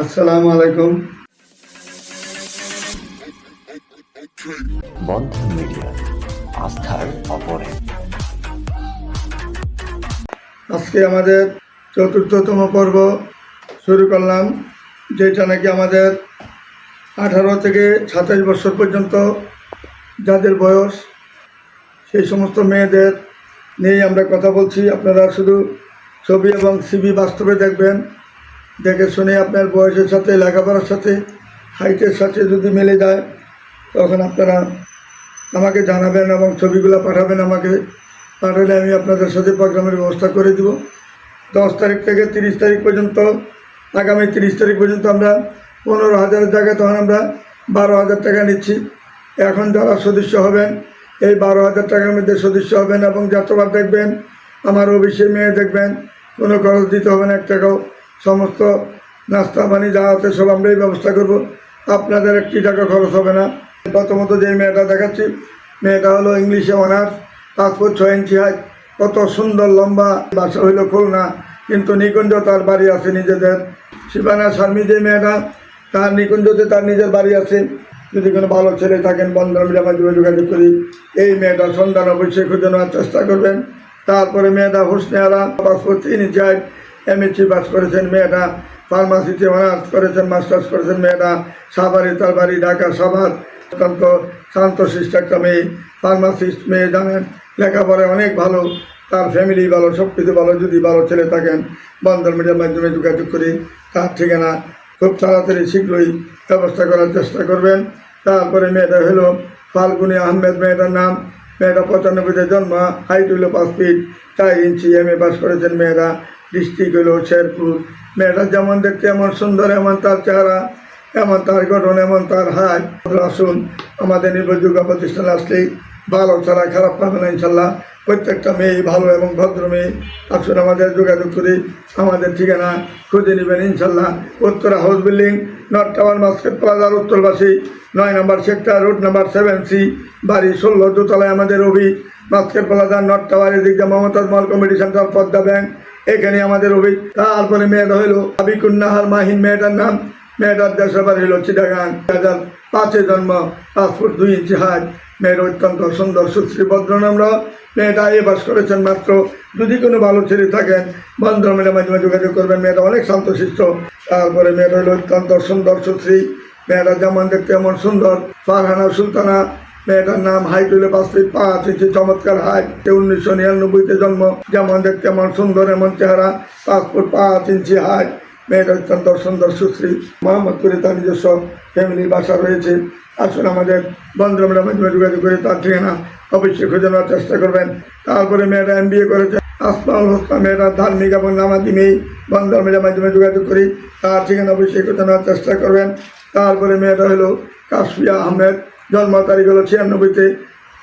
আসসালামু আলাইকুম। বন্ধন মিডিয়া আস্থার অপরে। আজকে আমাদের চতুর্থতম পর্ব শুরু করলাম যেটা নাকি আমাদের আঠারো থেকে সাতাশ বছর পর্যন্ত যাদের বয়স সেই সমস্ত মেয়েদের নিয়ে আমরা কথা বলছি। আপনারা শুধু ছবি এবং সিবি বাস্তবে দেখবেন। দেখে শুনে আপনার বয়সের সাথে, লেখাপড়ার সাথে হাইটের সাথে যদি মেলে যায়, তখন আপনারা আমাকে জানাবেন এবং ছবিগুলো পাঠাবেন আমাকে। পাঠালে আমি আপনাদের সাথে প্রোগ্রামের ব্যবস্থা করে দিব। দশ তারিখ থেকে তিরিশ তারিখ পর্যন্ত, আগামী তিরিশ তারিখ পর্যন্ত আমরা পনেরো হাজারের জায়গায় তখন আমরা বারো হাজার টাকা নিচ্ছি। এখন যারা সদস্য হবেন, এই বারো হাজার টাকার মধ্যে সদস্য হবেন এবং যতবার দেখবেন, আমার অফিসে মেয়ে দেখবেন, কোনো খরচ দিতে হবে না, এক টাকাও সমস্ত নাস্তা পানি যা আছে সব আমরাই ব্যবস্থা করব। আপনাদের একটি টাকা খরচ হবে না। প্রথমত যে মেয়েটা দেখাচ্ছি, মেয়েটা হলো ইংলিশে অনার্স পাসপোর্ট ছয় ইঞ্চি হাইট কত সুন্দর লম্বা, বাসা হইল খুলনা, কিন্তু নিকুঞ্জ তার বাড়ি আছে নিজেদের। শিবানা স্বামী যে মেয়েটা, তার নিকুঞ্জতে তার নিজের বাড়ি আছে। যদি কোনো ভালো ছেলে থাকেন, বন্ধন মাধ্যমে যোগাযোগ করি। এই মেয়েটার সন্ধান অবশ্যই খুঁজে নেওয়ার চেষ্টা করবেন। তারপরে মেয়েটা হুসনে আরা পাসপোর্ট তিন ইঞ্চি এমএসসি পাস করেছেন মেয়েটা ফার্মাসিতে অনার্স করেছেন মাস্টার্স করেছেন মেয়েটা, সাভারে তার বাড়ি ঢাকা, সাভার। অত্যন্ত শান্তশিষ্ট একটা মেয়ে ফার্মাসিস্ট মেয়ে, জানেন, লেখাপড়ায় অনেক ভালো, তার ফ্যামিলি ভালো সব কিছু ভালো, যদি ভালো ছেলে থাকেন, বন্ধন মিডিয়ার মাধ্যমে যোগাযোগ করি, তার ঠিকানা খুব তাড়াতাড়ি শীঘ্রই ব্যবস্থা করার চেষ্টা করবেন। তারপরে মেয়েটা হলো ফাল্গুনি আহমেদ, মেয়েটার নাম। মেয়েটা পঁচানব্বইতে জন্ম হাইট হইল পাঁচ ফিট চার ইঞ্চি এম এ পাস করেছেন মেয়েরা ডিস্ট্রিক্ট হলো শেরপুর। মেয়েটা যেমন দেখতে এমন সুন্দর, এমন তার চেহারা, এমন তার গঠন, এমন তার হাত। আসুন, আমাদের নির্ভরযোগ্য প্রতিষ্ঠানে আসলেই ভালো ছাড়া খারাপ পাবে না, ইনশাল্লাহ। প্রত্যেকটা মেয়ে ভালো এবং ভদ্র মেয়ে। আসুন, আমাদের যোগাযোগ করে। আমাদের ঠিকানা খুঁজে নেবেন, ইনশাল্লাহ। Uttara house building, north tower market প্লাজার উত্তরবাসী। নয় নম্বর sector road number seven C, বাড়ি ষোলো, দোতলায় আমাদের অভি মার্কেট প্লাজার নর্থ টাওয়ার এদিক দিয়ে Momtaz mall committee center, Padma bank. এখানে আমাদের অভি তারপরে মেয়েটা হইল আবিকুন্নাহার মাহিন মেয়েটার নাম। মেয়েটার দেশের বাড়ি হলো চিটাগাং। দু হাজার পাঁচে জন্ম পাসপোর্ট দুই ইঞ্চি হাত মেয়ের অত্যন্ত সুন্দর, সুশ্রী ভদ্রনামরা মেয়েটা এ বাস করেছেন মাত্র। যদি কোনো ভালো ছেলে থাকেন বন্ধুমের মাধ্যমে যোগাযোগ করবেন। মেয়েটা অনেক শান্তশিষ্ট তারপরে মেয়েটা হলো অত্যন্ত সুন্দর, সুশ্রী। মেয়েটা যেমন দেখতে এমন সুন্দর। ফারহানা সুলতানা। মেয়েটার নাম হাইট হইলে পাঁচ ফিট পাঁচ ইঞ্চি, চমৎকার হাইট উনিশশো নিরানব্বইতে জন্ম। যেমন দেখতে এমন সুন্দর, এমন চেহারা, পাঁচ ফুট পাঁচ ইঞ্চি হাইট মেয়েটা অত্যন্ত সুন্দর, সুশ্রী। মোহাম্মদপুরে তার নিজস্ব ফ্যামিলির বাসা রয়েছে। আসুন আমাদের বন্ধুরা মাধ্যমে যোগাযোগ করে তার ঠিকানা অবশ্যই খুঁজে নেওয়ার চেষ্টা করবেন। তারপরে মেয়েটা এম বিএ করেছে। আসমাউল হোসনা মেয়েরা ধার্মিক এবং নামাজি মেয়ে। বন্ধুরা মাধ্যমে যোগাযোগ করি, তার ঠিকানা অবশ্যই খুঁজে নেওয়ার চেষ্টা করবেন। তারপরে মেয়েটা হলো কাশফিয়া আহমেদ। জন্ম তারিখ হলো ছিয়ানব্বইতে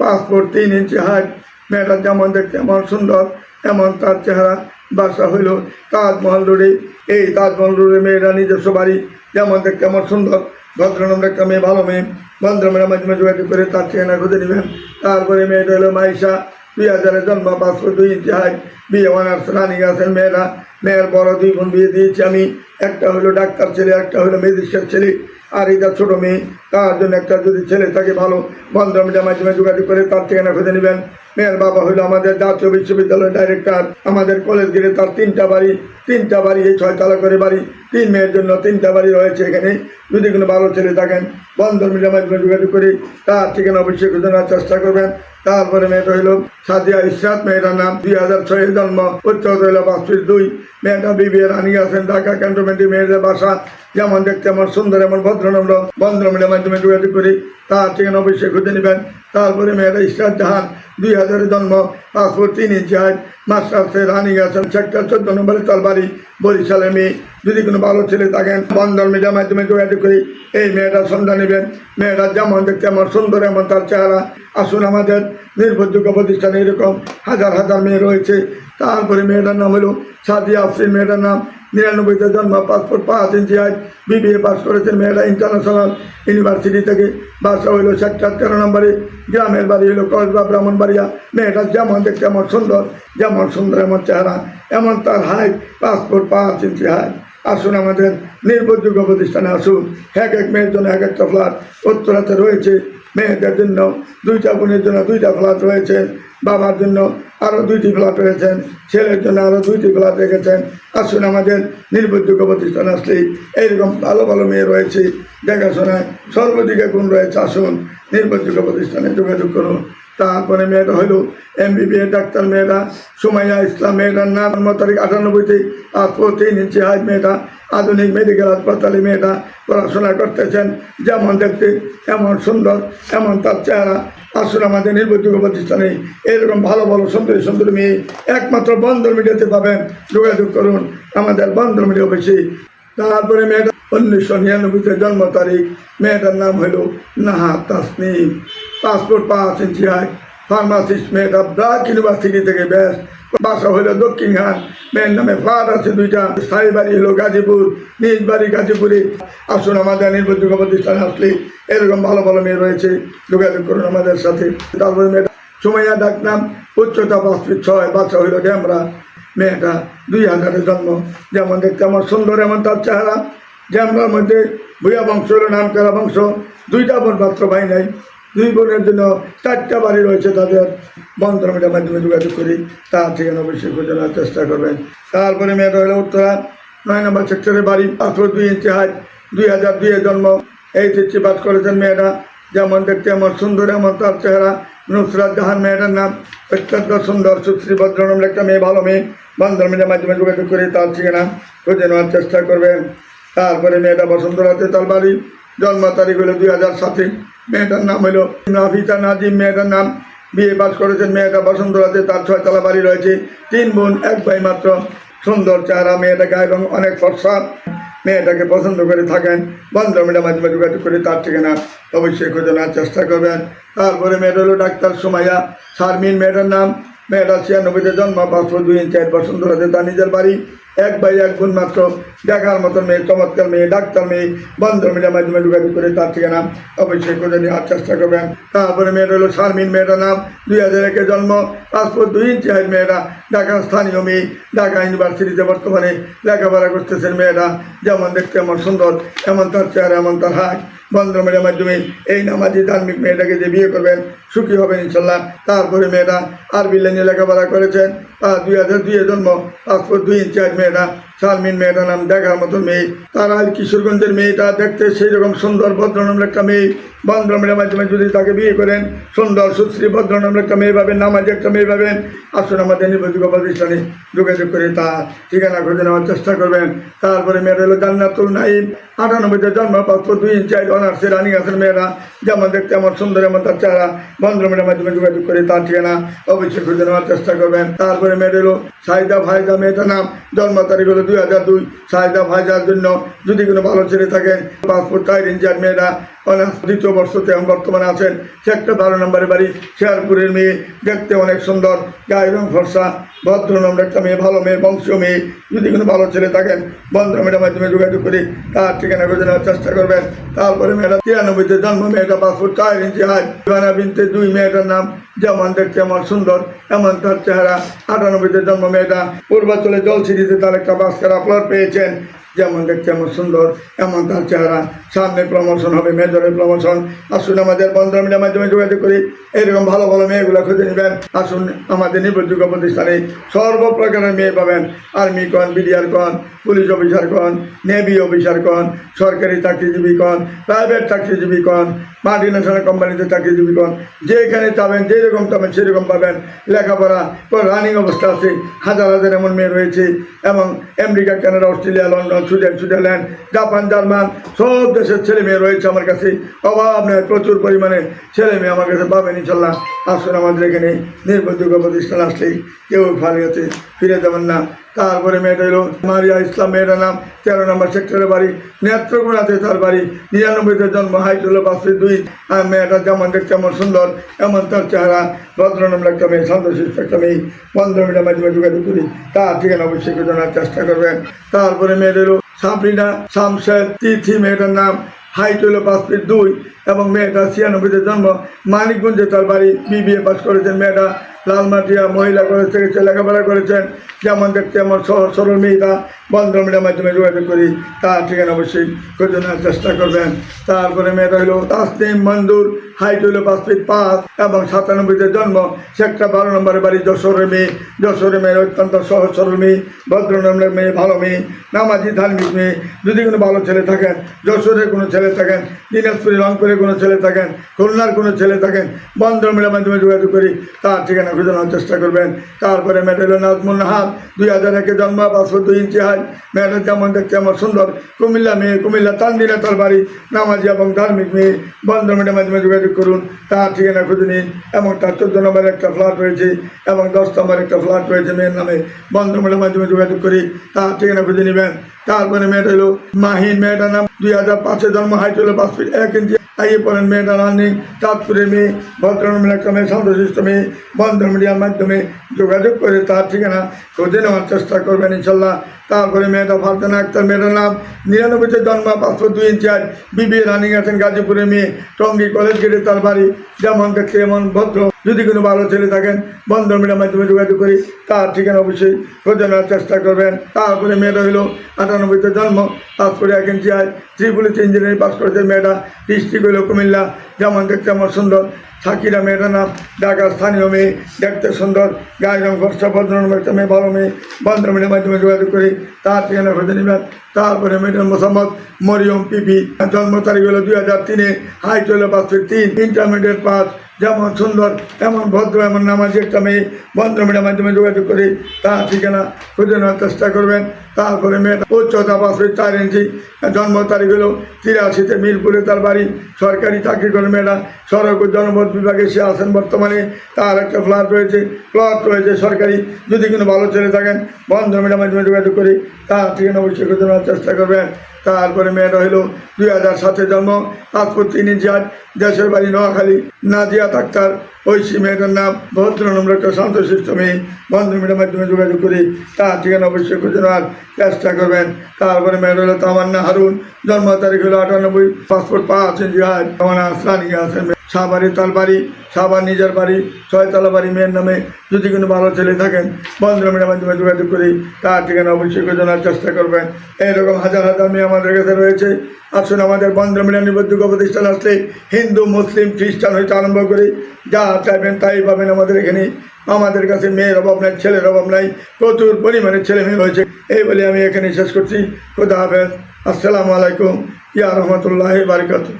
পাসপোর্ট তিন ইঞ্চি হাইট মেয়েটা যেমন দেখতে এমন সুন্দর, এমন তার চেহারা, বাসা হইল তাজমহল রোডে। এই তাজমহল রোডে মেয়েরা নিজস্ব বাড়ি যেমন দেখতে এমন সুন্দর ভদ্রনাম একটা মেয়ে, ভালো মেয়ে। ভদ্র মেয়েরা মাঝে যোগাযোগ করে তার চেহারা খুঁজে নেবেন। তারপরে মেয়েটা হলো মাইশা দুই হাজারের জন্ম, পাঁচশো দুই ইঞ্চি হাইট, বিয়ে অনার্স রানি আছেন মেয়েরা, মেয়ের বড় দুই বোন বিয়ে দিয়েছি আমি। একটা হলো ডাক্তার ছেলে, একটা হলো ম্যাজিস্ট্রেট ছেলে। আর এটা ছোটো মেয়ে, তার জন্য একটা যদি ছেলে থাকে ভালো বন্ধুমের মাধ্যমে যোগাযোগ করে তার ঠিকানা খুঁজে নেবেন। মেয়ের বাবা হলো আমাদের জাতীয় বিশ্ববিদ্যালয়ের ডাইরেক্টর আমাদের কলেজ গেলে তার তিনটা বাড়ি তিনটা বাড়ি, এই ছয়তলা করে বাড়ি। তিন মেয়ের জন্য তিনটা বাড়ি রয়েছে এখানে। যদি কোনো ভালো ছেলে থাকেন, বন্ধন মিডিয়ার মাধ্যমে যোগাযোগ করি তার ঠিকানা অবশ্যই খুঁজে চেষ্টা করবেন। তারপরে মেয়েটা হইল সাদিয়া ইসরাত, মেয়েটার নাম দুই হাজার ছয়ের জন্ম। উচ্চত হইল পাঁচশির দুই। মেয়েটা বিবিএ রানী আছেন, ঢাকা ক্যান্টনমেন্টে মেয়েদের বাসা। যেমন দেখতে আমার সুন্দর এমন ভদ্রনম্র মিডিয়ার মাধ্যমে যোগাযোগ করি, তার ঠিকানা অবশ্যই খুঁজে নেবেন। তারপরে মেয়েটা ইসরাত জাহান, দুই হাজারের জন্ম, পাসপোর্ট তিন ইঞ্চি হাইট মাস্টার্সে রানিং আছেন সেক্টর চোদ্দ নম্বরে তার বাড়ি বরিশালের মেয়ে। যদি কোনো ভালো ছেলে থাকেন, বন্ধন মিডিয়ার মাধ্যমে যোগাযোগ করি, এই মেয়েটার সন্ধান নেবেন। মেয়েটা যেমন দেখতে, আমার সুন্দর, এমন তার চেহারা। আসুন আমাদের নির্ভরযোগ্য প্রতিষ্ঠানে এরকম হাজার হাজার মেয়ে রয়েছে। তারপরে মেয়েটার নাম হলো সাদিয়া আফরিন, মেয়েটার নাম নিরানব্বইতে জন্ম, পাসপোর্ট পাঁচ ইঞ্চি হাইট বিবিএ পাস করেছেন মেয়েরা ইন্টারন্যাশনাল ইউনিভার্সিটি থেকে। বাসা হইল সেক্টর তেরো নম্বরে, গ্রামের বাড়ি হলো কসবা, ব্রাহ্মণবাড়িয়া। মেয়েটা যেমন দেখতে এমন সুন্দর, যেমন সুন্দর এমন চেহারা, এমন তার হাইট পাসপোর্ট পাঁচ ইঞ্চি হাইট আসুন আমাদের নির্ভরযোগ্য প্রতিষ্ঠানে আসুন। এক এক মেয়ের জন্য এক একটা ফ্ল্যাট উত্তরাতে রয়েছে। মেয়েদের জন্য দুইটা বোনের জন্য দুইটা ফ্ল্যাট রয়েছে। বাবার জন্য আরও দুইটি ফ্ল্যাট রয়েছেন, ছেলের জন্য আরও দুইটি ফ্ল্যাট রেখেছেন। আসুন আমাদের নির্ভরযোগ্য প্রতিষ্ঠান আসলেই এইরকম ভালো ভালো মেয়ে রয়েছে দেখাশোনায়। সর্বদিকে গুণ রয়েছে, আসুন নির্ভরযোগ্য প্রতিষ্ঠানে যোগাযোগ করুন। তারপরে মেয়েটা হলো এমবিবিএ ডাক্তার মেয়েরা সুমাইয়া ইসলাম মেয়েটার নাম তারিখ আটানব্বইতে আজ তিন ইঞ্চি হাইট মেয়েটা, আধুনিক মেডিকেল হাসপাতালে মেয়েটা পড়াশোনা করতেছেন, যেমন দেখতে, এমন সুন্দর, এমন তার চেহারা। আসলে আমাদের নির্ভরযোগ্য প্রতিষ্ঠানে এরকম ভালো ভালো, সুন্দরী সুন্দরী মেয়ে একমাত্র বন্দর মিডিয়াতে পাবেন। যোগাযোগ করুন আমাদের বন্দর মিডিয়া অফিসে। তারপরে মেয়েটা উনিশশো নিরানব্বইতে জন্ম তারিখ, মেয়েটার নাম হলো নাহা তাসনিম। পাসপোর্ট পাঁচ ইঞ্চি হাইট ফার্মাসিস্ট মেয়েটা ব্রাক ইউনিভার্সিটি থেকে ব্যাস বাসা হলো দক্ষিণহাট মেয়ের নামে ফ্ল্যাট আছে দুইটা। স্থায়ী বাড়ি হলো গাজীপুর। নিজ বাড়ি গাজীপুরে। আসুন আমাদের নির্ভরযোগ্য প্রতিষ্ঠানে আসলে এরকম ভালো ভালো মেয়ে রয়েছে। যোগাযোগ করুন আমাদের সাথে। তারপরে মেয়েটা সুমাইয়া ডাকনাম উচ্চতা পাঁচ ফিট ছয়, বাসা হইল ড্যামরা মেয়েটা দুই হাজারের জন্ম। যেমন দেখতে আমার সুন্দর, এমন তার চেহারা। ড্যামরার মধ্যে ভূয়া বংশ হলো নাম করা বংশ। দুইটা বোন পাত্র ভাই নাই। দুই বোনের জন্য চারটা বাড়ি রয়েছে তাদের বন্ধমিটার মাধ্যমে যোগাযোগ করি। তার ঠিকানা অবশ্যই খুঁজে নেওয়ার চেষ্টা করবেন। তারপরে মেয়েটা হলো উত্তরা, নয় নম্বর সেক্টরে বাড়ি পাসপোর্ট দুই ইঞ্চি হাইট, দুই হাজার দুইয়ে জন্ম। এই চিঠি পাঠ করেছেন মেয়েরা। যেমন দেখতে এমন সুন্দর, এমন তার চেহারা। নুসরাত জাহান মেয়েটার নাম। অত্যন্ত সুন্দর, সুশ্রী ভদ্রনম একটা মেয়ে, ভালো মেয়ে। বন্ধমিটার মাধ্যমে যোগাযোগ করে, তার ঠিকানা খুঁজে নেওয়ার চেষ্টা করবেন। তারপরে মেয়েটা বসন্তরাতে তার বাড়ি জন্ম তারিখ হলো দুই হাজার সাতে। মেয়েটার নাম হলো নাফিতা নাজিম। মেয়েটার নাম বিয়ে পাস করেছেন। মেয়েটা বসন্তরাতে, তার ছয়তলা বাড়ি রয়েছে। তিন বোন, এক ভাই মাত্র। সুন্দর চেহারা, মেয়েটা গায়ে অনেক ফর্সা। মেয়েটাকে পছন্দ করে থাকেন। বন্ধ বন্ধমিটার মাধ্যমে যোগাযোগ করে, তার ঠিকানা অবশ্যই খুঁজে নেওয়ার চেষ্টা করবেন। তারপরে মেয়েটা হলো ডাক্তার সুমাইয়া শারমিন। মেয়েটার নাম, মেয়েটা ছিয়ানব্বইতে জন্ম পাঁচশো দুই ইঞ্চ বসন্তরাতে, তার নিজের বাড়ি এক ভাই এক বোন মাত্র। দেখার মতন মেয়ে, চমৎকার মেয়ে, ডাক্তার মেয়ে, বন্ধ মিডিয়ার মাধ্যমে যোগাযোগ করে তার ঠিকানা অবশ্যই খুঁজে নেওয়ার চেষ্টা করবেন। তারপরে মেয়েটা হলো শারমিন, মেয়েটার নাম দুই হাজার একে জন্ম পাসপোর্ট দুই ইঞ্চি হাইট মেয়েরা ঢাকার স্থানীয় মেয়ে, ঢাকা ইউনিভার্সিটিতে বর্তমানে লেখাপড়া করতেছেন মেয়েরা যেমন দেখতে এমন সুন্দর, এমন তার চেহারা, এমন তার হাট বন্ধমের মাধ্যমে এই নামাজি ধার্মিক মেয়েটাকে যে বিয়ে করবেন, সুখী হবেন ইনশাল্লাহ। তারপরে মেয়েরা আরবি লাইনে লেখাপড়া করেছেন। দুই হাজার দুইয়ে জন্ম পাসপোর্ট দুই ইঞ্চি আট মেয়েরা শারমিন মেয়েটার নাম দেখার মতো মেয়ে। তারা কিশোরগঞ্জের মেয়েটা দেখতে সেই রকম সুন্দর, ভদ্রনামের একটা মেয়ে। বন্ধমের মাধ্যমে যদি তাকে বিয়ে করেন, সুন্দর, সুশ্রী, ভদ্রনামের একটা মেয়ে পাবেন, নামাজি একটা মেয়ে পাবেন। আসুন আমাদের নির্বাচিত প্রতিষ্ঠানে যোগাযোগ করে তা ঠিকানা খুঁজে নেওয়ার চেষ্টা করবেন। তারপরে মেয়েরা হলো জান্নাতুল নাইম আটানব্বইতে জন্ম পাসপোর্ট দুই ইঞ্চি অনার্সে রানিং আছেন মেয়েরা। যেমন দেখতে আমার সুন্দর, এমন তার চেহারা। বন্ধমের মাধ্যমে যোগাযোগ করে তার ঠিকানা অবশ্যই খুঁজে নেওয়ার চেষ্টা করবেন। তারপরে মেয়েদের হলো সাইদা ভাইজা মেয়েটার নাম জন্ম তারিখ হলো দুই হাজার দুই সাহিদা ভাইজার জন্য যদি কোনো ভালো ছেলে থাকেন পাসপোর্ট চার ইঞ্চার মেয়েরা অনার্স দ্বিতীয় বর্ষতে বর্তমানে আছেন সে একটা বারো নম্বরের বাড়ি, শেয়ারপুরের মেয়ে, দেখতে অনেক সুন্দর, গায়ে রং ফর্সা, ভদ্র নম্বর একটা মেয়ে, ভালো মেয়ে, বংশীয় মেয়ে। যদি কোনো ভালো ছেলে থাকেন বন্ধমের মাধ্যমে যোগাযোগ করে তার ঠিকানা খুঁজে নেওয়ার চেষ্টা করবেন। তারপরে মেয়েটা তিরানব্বইতে জন্ম, মেয়েটা পাসপোর্ট চার ইঞ্চি হাই। দিবানা বিনতে দুই মেয়েটার নাম যেমন দেখতে এমন সুন্দর, এমন তার চেহারা। আটানব্বইতে জন্ম, মেয়েটা পূর্বাচলে জল জলসিটিতে তার একটা বাস্কার আপলোড পেয়েছেন। যেমন দেখতে এমন সুন্দর, এমন তার চেহারা। সামনে প্রমোশন হবে মেজরের প্রমোশন আসুন আমাদের বন্ধমিনের মাধ্যমে যোগাযোগ করি। এরকম ভালো ভালো মেয়েগুলো খুঁজে নেবেন। আসুন আমাদের নির্ভরযোগ্য প্রতিষ্ঠানে সর্বপ্রকারের মেয়ে পাবেন। আর্মি কন, বিডিআর কন, পুলিশ অফিসার কন, নেভি অফিসার কন, সরকারি চাকরিজীবী কন, প্রাইভেট চাকরিজীবী কন মাল্টি ন্যাশনাল কোম্পানিতে চাকরিজীবী কন। যেখানে চাবেন, যেরকম চাবেন, সেরকম পাবেন। লেখাপড়া রানিং অবস্থা আছে। হাজার হাজার এমন মেয়ে রয়েছে। এবং America, Canada, Australia, London Sweden Switzerland Japan, German, সব দেশের ছেলে মেয়ে রয়েছে আমার কাছে। অভাব নেই, প্রচুর পরিমাণে ছেলে মেয়ে আমার কাছে পাবেন ইনশাল্লাহ। আসুন আমাদের এখানে নির্ভরযোগ্য প্রতিষ্ঠান আসলেই কেউ ফালিয়াতে ফিরে যাবেন না। তারপরে মেয়েটা এলো মারিয়া ইসলাম, মেয়েটার নাম তেরো নম্বর সেক্টরে বাড়ি, নেত্রকোনাতে তার বাড়ি। নিরানব্বইতে জন্ম, হাইট হলো পাঁচশো দুই। আর মেয়েটা যেমন দেখতে এমন সুন্দর, এমন তার চেহারা ভদ্রনম্র একটা মেয়ে শান্তশিষ্ট একটা মেয়ে। পনেরো মিনিটের মাধ্যমে যোগাযোগ করি। তার ঠিকানা অবশ্যই জানার চেষ্টা করবেন। তারপরে মেয়েদের হলো সাবরিনা শামশেদ তিথি মেয়েটার নাম হাইট হলো পাঁচ ফিট দুই এবং মেয়েটা ছিয়ানব্বইতে জন্ম। মানিকগঞ্জে তার বাড়ি বিবিএ পাস করেছেন মেয়েটা লালমাটিয়া মহিলা কলেজ থেকে লেখাপড়া করেছেন। যেমন দেখতে আমার সহজ সরল মেয়েটা বন্ধ মিডিয়ার মাধ্যমে যোগাযোগ করি, তার ঠিকানা অবশ্যই খোঁজে নেওয়ার চেষ্টা করবেন। তারপরে মেয়েটা হলো তাসনিম মঞ্জুর হাইট হলো পাঁচ ফিট পাঁচ এবং সাতানব্বইতে জন্ম। সেক্টর বারো নম্বরের বাড়ি যশোরের মেয়ে। যশোরের মেয়ের অত্যন্ত সহজ সরল মেয়ে ভদ্র নম্বরের মেয়ে, ভালো মেয়ে, নামাজি ধার্মিক মেয়ে। যদি কোনো ভালো ছেলে থাকেন, যশোরের কোনো ছেলে থাকেন দিনাজপুরে রংপুরে কোনো ছেলে থাকেন, খুলনার কোনো ছেলে থাকেন বন্ধ মিডিয়ার মাধ্যমে যোগাযোগ করি, তার ঠিকানা খুঁজে নেওয়ার চেষ্টা করবেন। তারপরে হলো নাজমুল নাহার দুই হাজার একে জন্ম পাঁচশো দুই ইঞ্চি হাই মেয়েটা যেমন দেখতে আমার সুন্দর। কুমিল্লা মেয়ে, কুমিল্লা তান্দিনা তার বাড়ি। নামাজি এবং ধার্মিক মেয়ে। বন্ধ মিডিয়ার মাধ্যমে যোগাযোগ করুন। তার ঠিকানা খুঁজে নিন এবং তার চোদ্দ নম্বরে একটা ফ্ল্যাট রয়েছে এবং দশ নম্বরে একটা ফ্ল্যাট রয়েছে মেয়ের নামে। বন্ধ মিডিয়ার মাধ্যমে যোগাযোগ করি। তার ঠিকানা খুঁজে নেবেন। তারপরে মেয়েটা হলো মাহিন মেয়েটার নাম দুই হাজার পাঁচে জন্ম, হাইট হলো পাঁচ ফিট এক ইঞ্চি। আইয়ে পড়েন মেয়েটা রানিং, চাঁদপুরের মেয়ে ভদ্রনমিল একটা মেয়ে শান্তশিষ্ট মেয়ে, বন্ধ মিডিয়ার মাধ্যমে যোগাযোগ করে তার ঠিকানা খুঁজে নেওয়ার চেষ্টা করবেন ইনশাল্লাহ। তারপরে মেয়েটা ফারজানা আক্তার, মেয়েটার নাম নিরানব্বইতে জন্ম পাঁচশো দুই ইঞ্চি আট। বিবি রানিং আছেন গাজীপুরের মেয়ে, টঙ্গী কলেজ গেটে তার বাড়ি, যেমন দেখতে এমন ভদ্র। যদি কোনো ভালো ছেলে থাকেন বন্ধ মিডিয়ার মাধ্যমে যোগাযোগ করি, তার ঠিকানা অবশ্যই খোঁজে নেওয়ার চেষ্টা করবেন। তারপরে মেয়েটা হলো আটানব্বইতে জন্ম পাস করে এক ইঞ্চি আয় ত্রিপুলিতে ইঞ্জিনিয়ারিং পাস করেছে মেয়েটা, ডিস্ট্রিক্ট হলো কুমিল্লা। যেমন দেখতে আমার সুন্দর, সাকিরা মেয়েটার নাম ঢাকার স্থানীয় মেয়ে, দেখতে সুন্দর গায়ে রং ফর্সা ভদ্রনম একটা মেয়ে, ভালো মেয়ে। বন্ধ মিডিয়ার মাধ্যমে যোগাযোগ করি, তার ঠিকানা খুঁজে নেবেন। তারপরে মেয়েটার মোসাম্মদ মরিয়ম পিপি। জন্ম তারিখ হলো দুই হাজার তিনে, হাইট হলো পাঁচ তিন। ইন্টারমিডিয়েট পাস যেমন সুন্দর এমন ভদ্র, এমন নামাজি একটা মেয়ে বন্ধ মিডিয়ার মাধ্যমে যোগাযোগ করি তার ঠিকানা খুঁজে নেওয়ার চেষ্টা করবেন। তারপরে মেয়েটা উচ্চতা ফিট চার ইঞ্চি, জন্ম তারিখ হলো তিরাশিতে মিরপুরে তার বাড়ি। সরকারি চাকরি করে মেয়েটা সড়ক জনপথ বিভাগে সে আছেন বর্তমানে। তার একটা ফ্ল্যাট রয়েছে প্লট রয়েছে সরকারি। যদি কোনো ভালো ছেলে থাকেন বন্ধ মিডিয়ার মাধ্যমে যোগাযোগ করি তার ঠিকানা অবশ্যই খুঁজে নেওয়ার চেষ্টা করবেন। তারপরে মেয়েটা হইল দুই হাজার সাতে জন্ম। তাজপুর তিন ইঞ্চি দেশের বাড়ি নোয়াখালী। নাজিয়া আক্তার ঐশী মেয়েটার নাম ভদ্র নম্বর একটা শান্তশিষ্ট মেয়ে। বন্ধু মিডিয়ার মাধ্যমে যোগাযোগ করি। তার ঠিকানা অবশ্যই খুঁজে নেওয়ার চেষ্টা করবেন। তারপরে মেয়েটা হলো তামান্না হারুন। জন্ম তারিখ হলো আটানব্বই পাসপোর্ট পাঁচ জিহাজ তামান্না আসলানি আছেন। সাবারি তাল বাড়ি সাবার নিজের বাড়ি, ছয়তলা বাড়ি মেয়ের নামে যদি কোনো ভালো ছেলে থাকেন, বন্ধুরা মাধ্যমে যোগাযোগ করি তার ঠিকানা অবশ্যই জানার চেষ্টা করবেন। এইরকম হাজার হাজার মেয়ে আমাদের কাছে রয়েছে। আসুন আমাদের বন্ধু মিলন নিবদ্ধক প্রতিষ্ঠান আসলে হিন্দু, মুসলিম, খ্রিস্টান হইতে আরম্ভ করি যা চাইবেন তাই পাবেন আমাদের এখানে। আমাদের কাছে মেয়ের অভাব নাই, ছেলের অভাব নাই, প্রচুর পরিমাণে ছেলে মেয়ে রয়েছে। এই বলে আমি এখানে শেষ করছি। খুদা হাফেজ। আসসালামু আলাইকুম। ইয়া রহমতুল্লাহ বারিকাতু